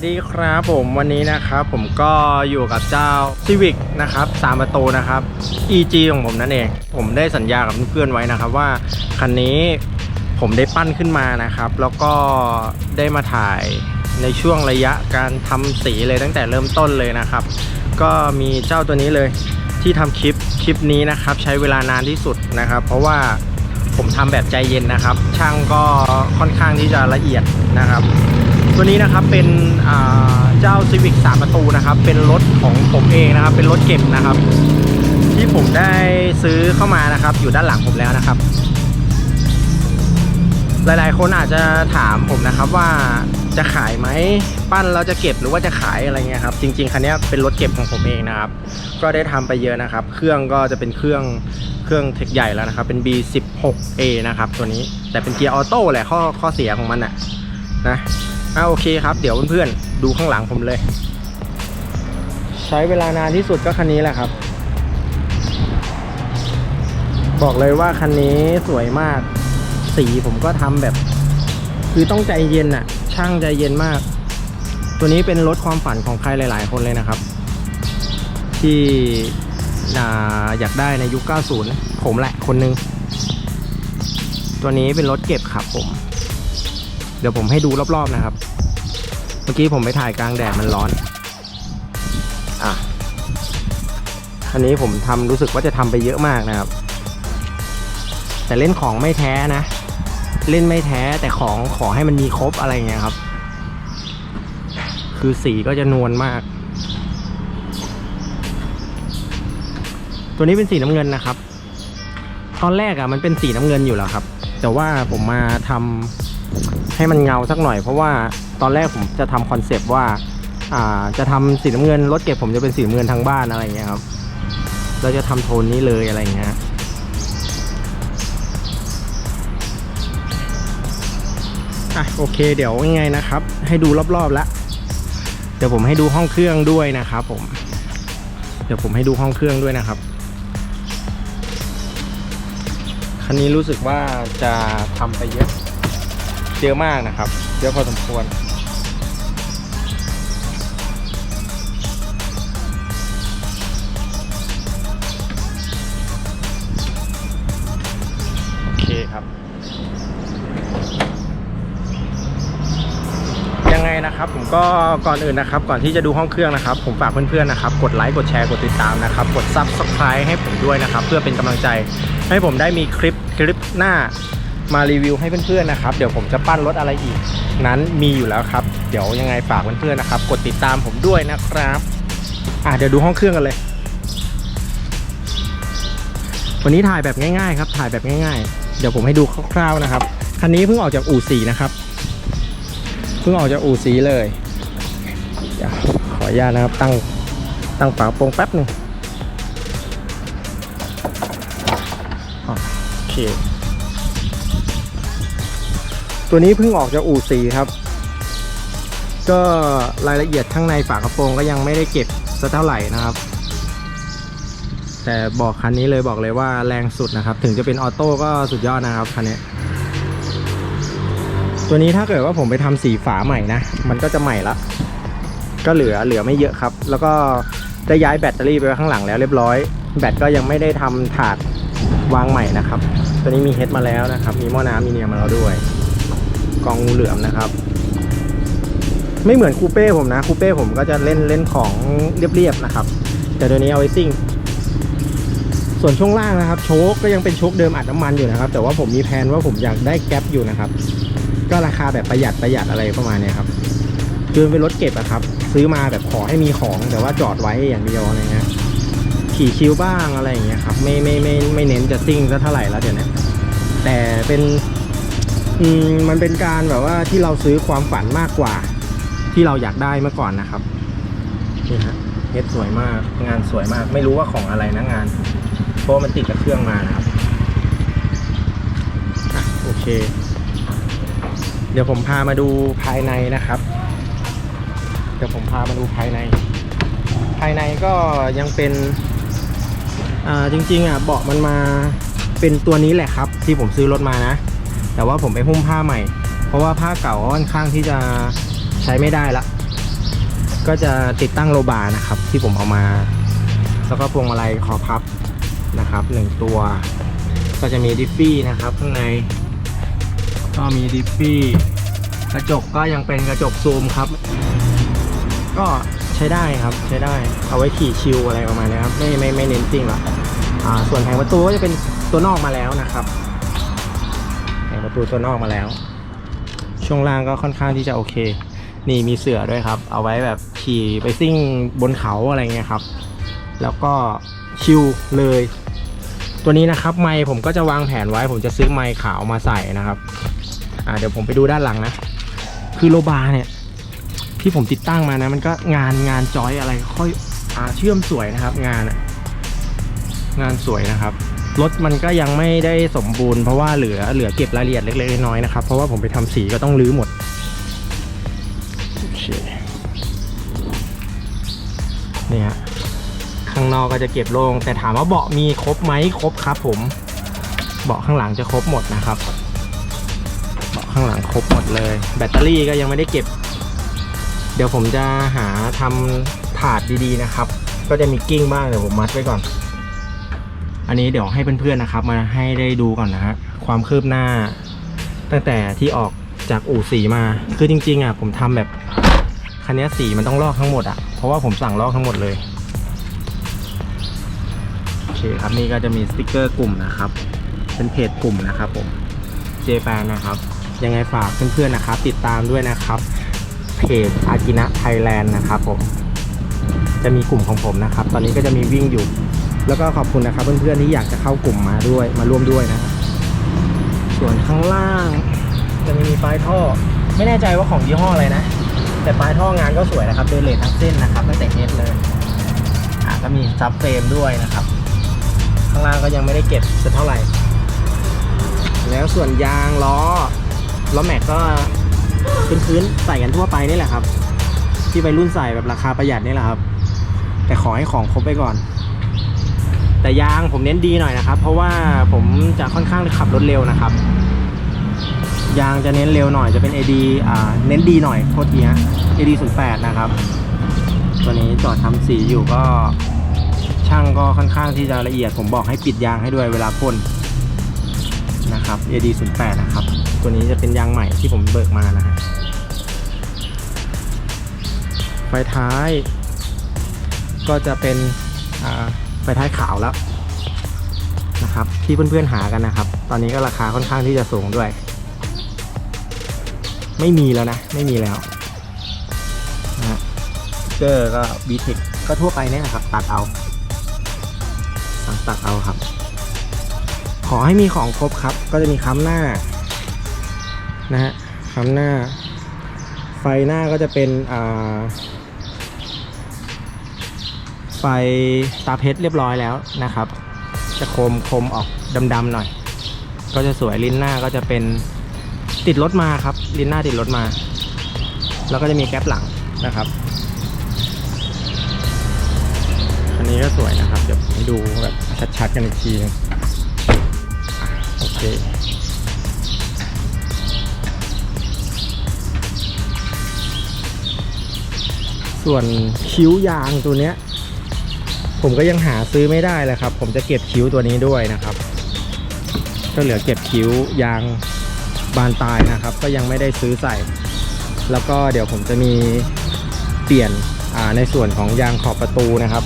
วัสดีครับผมวันนี้นะครับผมก็อยู่กับเจ้า Civic นะครับสามประตูนะครับ EG ของผมนั่นเอง ผมได้สัญญากับเพื่อนๆไว้นะครับว่าคันนี้ผมได้ปั้นขึ้นมานะครับ แล้วก็ได้มาถ่ายในช่วงระยะการทำสีเลยตั้งแต่เริ่มต้นเลยนะครับ ก็มีเจ้าตัวนี้เลยที่ทำคลิปคลิปนี้นะครับ ใช้เวลานานที่สุดนะครับ เพราะว่าผมทำแบบใจเย็นนะครับ ช่างก็ค่อนข้างที่จะละเอียดนะครับ ตัวนี้นะครับเป็นเจ้า Civic 3 ประตูนะครับ เป็นรถของผมเองนะครับ เป็นรถเก็บนะครับ ที่ผมได้ซื้อเข้ามานะครับ อยู่ด้านหลังผมแล้วนะครับ หลายๆ คนอาจจะถามผมนะครับว่าจะขายไหมปั้นแล้วจะเก็บหรือว่าจะขายอะไรเงี้ยครับ จริงๆคันนี้เป็นรถเก็บของผมเองนะครับ ก็ได้ทำไปเยอะนะครับ เครื่องก็จะเป็นเครื่องเครื่องเทคใหญ่แล้วนะครับ เป็น B16A นะครับตัวนี้แต่เป็นเกียร์ออโต้แหละข้อข้อเสียของมันอะนะ อ่าโอเคครับ เดี๋ยวเพื่อนๆดูข้างหลังผมเลย ใช้เวลานานที่สุดก็คันนี้แหละครับ บอกเลยว่าคันนี้สวยมาก สีผมก็ทำแบบ คือต้องใจเย็นอะช่างใจเย็นมาก ตัวนี้เป็นรถความฝันของใครหลาย ๆ คนเลยนะครับ ที่อยากได้ในยุค 90 ผมแหละคนหนึง ตัวนี้เป็นรถเก็บครับผม เดี๋ยวผมให้ดูรอบๆนะครับ เมื่อกี้ผมไปถ่ายกลางแดดมันร้อน อะ อันนี้ผมทำรู้สึกว่าจะทำไปเยอะมากนะครับ แต่เล่นของไม่แท้นะ เล่นไม่แท้แต่ของขอให้มันมีครบอะไรเงี้ยครับ คือสีก็จะนวลมาก ตัวนี้เป็นสีน้ำเงินนะครับ ตอนแรกอะมันเป็นสีน้ำเงินอยู่แล้วครับ แต่ว่าผมมาทำ ให้มันเงาสักหน่อย เพราะว่าตอนแรกผมจะทำคอนเซปต์ว่าอ่าจะทำสีน้ำเงินรถเก็บผมจะเป็นสีน้ำเงินทั้งบ้านอะไรเงี้ยครับ เราจะทำโทนนี้เลยอะไรเงี้ยอะโอเค เดี๋ยวยังไงนะครับ ให้ดูรอบๆแล้วเดี๋ยวผมให้ดูห้องเครื่องด้วยนะครับผม เดี๋ยวผมให้ดูห้องเครื่องด้วยนะครับคันนี้รู้สึกว่าจะทำไปเยอะ เยอะมากนะครับ เยอะพอสมควร โอเคครับ ยังไงนะครับผมก็ก่อนอื่นนะครับ ก่อนที่จะดูห้องเครื่องนะครับ ผมฝากเพื่อนๆนะครับ กดไลค์ กดแชร์ กดติดตามนะครับ กด Subscribe ให้ผมด้วยนะครับ เพื่อเป็นกำลังใจให้ผมได้มีคลิปคลิปหน้า มารีวิวให้เพื่อนๆนะครับ เดี๋ยวผมจะปั้นรถอะไรอีก นั้นมีอยู่แล้วครับ เดี๋ยวยังไงฝากเพื่อนๆนะครับ กดติดตามผมด้วยนะครับอะเดี๋ยวดูห้องเครื่องกันเลย วันนี้ถ่ายแบบง่ายๆครับ ถ่ายแบบง่ายๆ เดี๋ยวผมให้ดูคร่าวๆนะครับคันนี้เพิ่งออกจากอู่สีนะครับเพิ่งออกจากอู่สีเลยเดี๋ยวขออนุญาตนะครับตั้งตั้งฝาโปรงแป๊บหนึ่งโอเค ตัวนี้เพิ่งออกจากอู่สีครับ ก็รายละเอียดข้างในฝากระโปรงก็ยังไม่ได้เก็บสักเท่าไหร่นะครับ แต่บอกคันนี้เลยบอกเลยว่าแรงสุดนะครับ ถึงจะเป็นออโต้ก็สุดยอดนะครับคันนี้ตัวนี้ถ้าเกิดว่าผมไปทำสีฝาใหม่นะ มันก็จะใหม่ละ ก็เหลือเหลือไม่เยอะครับ แล้วก็ได้ย้ายแบตเตอรี่ไปข้างหลังแล้วเรียบร้อย แบตก็ยังไม่ได้ทำถาดวางใหม่นะครับ ตัวนี้มีเฮดมาแล้วนะครับ มีหม้อน้ำมีเนียมาแล้วด้วย กองงูเหลือมนะครับ ไม่เหมือนคูเป้ผมนะคูเป้ผมก็จะเล่นเล่นของเรียบๆนะครับ แต่ตัวนี้เอาไว้ซิ่ง ส่วนช่วงล่างนะครับ โชคก็ยังเป็นโชคเดิมอัดน้ำมันอยู่นะครับ แต่ว่าผมมีแผนว่าผมอยากได้แก๊ปอยู่นะครับ ก็ราคาแบบประหยัดประหยัดอะไรประมาณนี้ครับคือมันเป็นรถเก็บอะครับ ซื้อมาแบบขอให้มีของแต่ว่าจอดไว้อย่างเดียวอะไรเงี้ยขี่คิวบ้างอะไรอย่างเงี้ยครับ ไม่ไม่ไม่ไม่เน้นจะซิ่งซะเท่าไหร่แล้วเดี๋ยวนี้แต่เป็น อืมมันเป็นการแบบว่าที่เราซื้อความฝันมากกว่า ที่เราอยากได้เมื่อก่อนนะครับนี่ฮะเฮ็ดสวยมากงานสวยมาก ไม่รู้ว่าของอะไรนะงาน เพราะมันติดกับเครื่องมานะครับอโอเค เดี๋ยวผมพามาดูภายในนะครับ เดี๋ยวผมพามาดูภายใน ภายในก็ยังเป็นอ่าจริงๆอะเบาะมันมาเป็นตัวนี้แหละครับ ที่ผมซื้อรถมานะ แต่ว่าผมไปหุ้มผ้าใหม่ เพราะว่าผ้าเก่าค่อนข้างที่จะใช้ไม่ได้ละ ก็จะติดตั้งโลบาร์นะครับ ที่ผมเอามา แล้วก็พวงมาลัยคอพับนะครับหนึ่งตัว ก็จะมีดิฟฟี่นะครับข้างใน ก็มีดิฟฟี่กระจกก็ยังเป็นกระจกซูมครับ ก็ใช้ได้ครับใช้ได้เอาไว้ขี่ชิลอะไรประมาณนี้ครับไม่ไม่ไม่เน้นจริงหรอกอ่าส่วนแผงประตูก็จะเป็นตัวนอกมาแล้วนะครับ ประตูตัวนอกมาแล้ว ช่วงล่างก็ค่อนข้างที่จะโอเค นี่มีเสือด้วยครับ เอาไว้แบบขี่ไปซิ่งบนเขาอะไรเงี้ยครับ แล้วก็ชิลเลย ตัวนี้นะครับ ไมค์ผมก็จะวางแผนไว้ผมจะซื้อไมค์ขาวมาใส่นะครับ อ่าเดี๋ยวผมไปดูด้านหลังนะ คือโลบาร์เนี่ย ที่ผมติดตั้งมานะ มันก็งานงานจอยอะไรค่อยอาเชื่อมสวยนะครับ งานงานสวยนะครับ รถมันก็ยังไม่ได้สมบูรณ์เพราะว่าเหลือเหลือเก็บรายละเอียดเล็กๆน้อยๆนะครับ เพราะว่าผมไปทำสีก็ต้องรื้อหมดเนี่ฮะข้างนอกก็จะเก็บโล่งแต่ถามว่าเบาะมีครบไหมครบครับ ผมเบาะข้างหลังจะครบหมดนะครับเบาะข้างหลังครบหมดเลย แบตเตอรี่ก็ยังไม่ได้เก็บ เดี๋ยวผมจะหาทำถาดดีๆนะครับ ก็จะมีกิ้งบ้างเดี๋ยวผมมัดไว้ก่อน อันนี้เดี๋ยวให้เพื่อนๆนะครับ มาให้ได้ดูก่อนนะฮะความคืบหน้า ตั้งแต่ที่ออกจากอู่สีมา คือจริงๆอะผมทำแบบคันนี้สีมันต้องลอกทั้งหมดอะเพราะว่าผมสั่งลอกทั้งหมดเลยโอเคครับนี่ก็จะมีสติกเกอร์กลุ่มนะครับ เป็นเพจกลุ่มนะครับผมเจแปนนะครับ ยังไงฝากเพื่อนๆนะครับ ติดตามด้วยนะครับ เพจอากินะไทยแลนด์นะครับผมจะมีกลุ่มของผมนะครับ ตอนนี้ก็จะมีวิ่งอยู่ แล้วก็ขอบคุณนะครับ เพื่อนๆที่อยากจะเข้ากลุ่มมาด้วยมาร่วมด้วยนะส่วนข้างล่างจะมีปลายท่อ ไม่แน่ใจว่าของยี่ห้ออะไรนะ แต่ปลายท่องานก็สวยนะครับเดเลททั้งเส้นนะครับตั้งแต่เฮดเลยอ่าก็มีซับเฟรมด้วยนะครับ ข้างล่างก็ยังไม่ได้เก็บสักเท่าไหร่ แล้วส่วนยางล้อล้อแม็กก็พื้นใส่กันทั่วไปนี่แหละครับ ที่ไปรุ่นใส่แบบราคาประหยัดนี่แหละครับ แต่ขอให้ของครบไปก่อน แต่ยางผมเน้นดีหน่อยนะครับ เพราะว่าผมจะค่อนข้างขับรถเร็วนะครับยางจะเน้นเร็วหน่อยจะเป็น AD อ่าเน้นดีหน่อยโทษทีฮะ AD 0 8นะครับ ตัวนี้จอดทำสีอยู่ก็ช่างก็ค่อนข้างที่จะละเอียด ผมบอกให้ปิดยางให้ด้วยเวลาพ่นนะครับ AD 0 8นะครับ ตัวนี้จะเป็นยางใหม่ที่ผมเบิกมานะฮะไฟท้าย ก็จะเป็นอ่า ไฟท้ายขาวแล้วนะครับ ที่เพื่อนๆหากันนะครับ ตอนนี้ก็ราคาค่อนข้างที่จะสูงด้วย ไม่มีแล้วนะ ไม่มีแล้วนะเกอก็บีเทคก็ทั่วไปเนี่ยนะครับ ตัดเอาสั่งตัดเอาครับ ขอให้มีของครบครับ ก็จะมีค้ำหน้า นะฮะค้ำหน้า ไฟหน้าก็จะเป็นอ่า ไฟตาเพชรเรียบร้อยแล้วนะครับ จะคมคมออกดำๆหน่อย ก็จะสวยลิ้นหน้าก็จะเป็นติดรถมาครับ ลิ้นหน้าติดรถมา แล้วก็จะมีแก๊ปหลังนะครับอันนี้ก็สวยนะครับ เดี๋ยวให้ดูแบบชัดๆกันอีกทีนึงอะโอเคส่วนคิ้วยางตัวเนี้ย ผมก็ยังหาซื้อไม่ได้เลยครับ ผมจะเก็บคิ้วตัวนี้ด้วยนะครับ ก็เหลือเก็บคิ้วยางบานตายนะครับ ก็ยังไม่ได้ซื้อใส่ แล้วก็เดี๋ยวผมจะมีเปลี่ยนในส่วนของยางขอบประตูนะครับ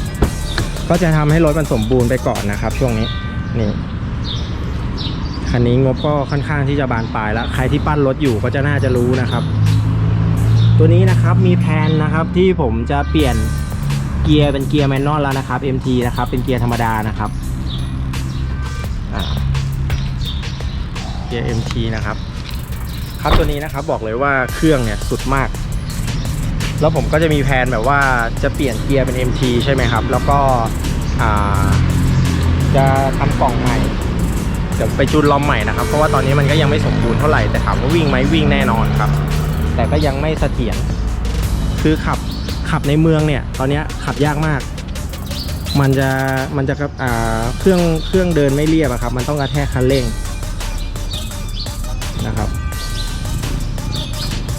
ก็จะทำให้รถมันสมบูรณ์ไปก่อนนะครับ ช่วงนี้นี่คันนี้งบก็ค่อนข้างที่จะบานปลายแล้วใครที่ปั้นรถอยู่ก็จะน่าจะรู้นะครับ ตัวนี้นะครับมีแผนนะครับที่ผมจะเปลี่ยน เกียร์เป็นเกียร์แมนนวลแล้วนะครับ MT นะครับ เป็นเกียร์ธรรมดานะครับเกียร์ MT นะครับ ครับตัวนี้นะครับบอกเลยว่าเครื่องเนี่ยสุดมาก แล้วผมก็จะมีแผนแบบว่าจะเปลี่ยนเกียร์เป็น MT ใช่ไหมครับ แล้วก็จะทำกล่องใหม่เดี๋ยวไปจูนล้อมใหม่นะครับเพราะว่าตอนนี้มันก็ยังไม่สมบูรณ์เท่าไหร่แต่ถามว่าวิ่งไหมวิ่งแน่นอนครับ แต่ก็ยังไม่เสถียรคือขับ ขับในเมืองเนี่ย ตอนนี้ขับยากมาก มันจะมันจะอ่าเครื่องเครื่องเดินไม่เรียบอะครับ มันต้องกระแทกคันเร่งนะครับ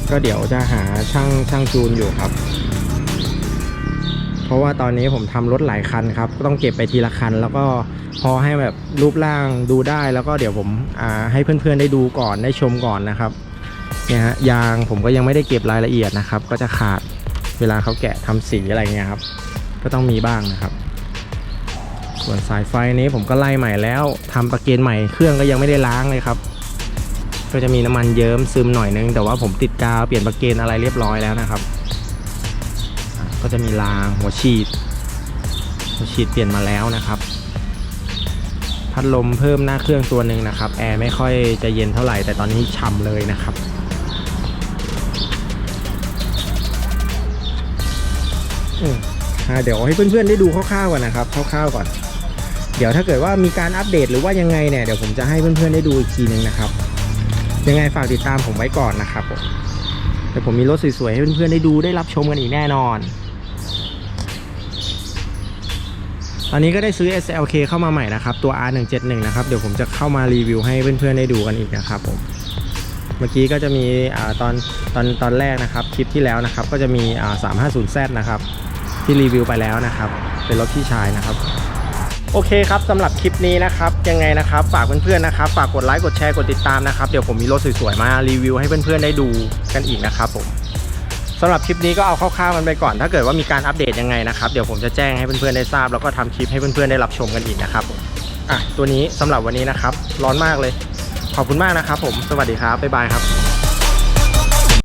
ก็เดี๋ยวจะหาช่างช่างจูนอยู่ครับ เพราะว่าตอนนี้ผมทำรถหลายคันครับ ก็ต้องเก็บไปทีละคัน แล้วก็พอให้แบบรูปร่างดูได้แล้วก็เดี๋ยวผมให้เพื่อนๆได้ดูก่อนได้ชมก่อนนะครับเนี่ยฮะยางผมก็ยังไม่ได้เก็บรายละเอียดนะครับ ก็จะขาด เวลาเขาแกะทำสีอะไรเงี้ยครับ ก็ต้องมีบ้างนะครับ ส่วนสายไฟนี้ผมก็ไล่ใหม่แล้วทำประเกนใหม่เครื่องก็ยังไม่ได้ล้างเลยครับ ก็จะมีน้ำมันเยิ้มซึมหน่อยนึง แต่ว่าผมติดกาวเปลี่ยนประเกนอะไรเรียบร้อยแล้วนะครับ ก็จะมีรางหัวฉีดหัวฉีดเปลี่ยนมาแล้วนะครับพัดลมเพิ่มหน้าเครื่องตัวหนึ่งนะครับ แอร์ไม่ค่อยจะเย็นเท่าไหร่แต่ตอนนี้ฉ่ำเลยนะครับ เดี๋ยวให้เพื่อนๆได้ดูคร่าวๆก่อนนะครับคร่าวๆก่อน เดี๋ยวถ้าเกิดว่ามีการอัปเดตหรือว่ายังไงเนี่ยเดี๋ยวผมจะให้เพื่อนๆได้ดูอีกทีนึงนะครับ ยังไงฝากติดตามผมไว้ก่อนนะครับผมเดี๋ยวผมมีรถสวยๆให้เพื่อนๆได้ดูได้รับชมกันอีกแน่นอน ตอนนี้ก็ได้ซื้อ SLK เข้ามาใหม่นะครับตัว R171 นะครับเดี๋ยวผมจะเข้ามารีวิวให้เพื่อนๆได้ดูกันอีกนะครับผม เมื่อกี้ก็จะมีอตอนตอนตอนแรกนะครับคลิปที่แล้วนะครับก็จะมีอ่า 350Z นะครับที่รีวิวไปแล้วนะครับ เป็นรถพี่ชายนะครับ โอเคครับสำหรับคลิปนี้นะครับยังไงนะครับ ฝากเพื่อนๆนะครับ ฝากกดไลค์กดแชร์กดติดตามนะครับเดี๋ยวผมมีรถสวยๆมารีวิวให้เพื่อนๆได้ดูกันอีกนะครับผมสำหรับคลิปนี้ก็เอาคร่าวๆกันไปก่อน ถ้าเกิดว่ามีการอัปเดตยังไงนะครับ เดี๋ยวผมจะแจ้งให้เพื่อนๆได้ทราบ แล้วก็ทำคลิปให้เพื่อนๆได้รับชมกันอีกนะครับผมอะตัวนี้สำหรับวันนี้นะครับ ร้อนมากเลย ขอบคุณมากนะครับผม สวัสดีครับ บ๊ายบายครับ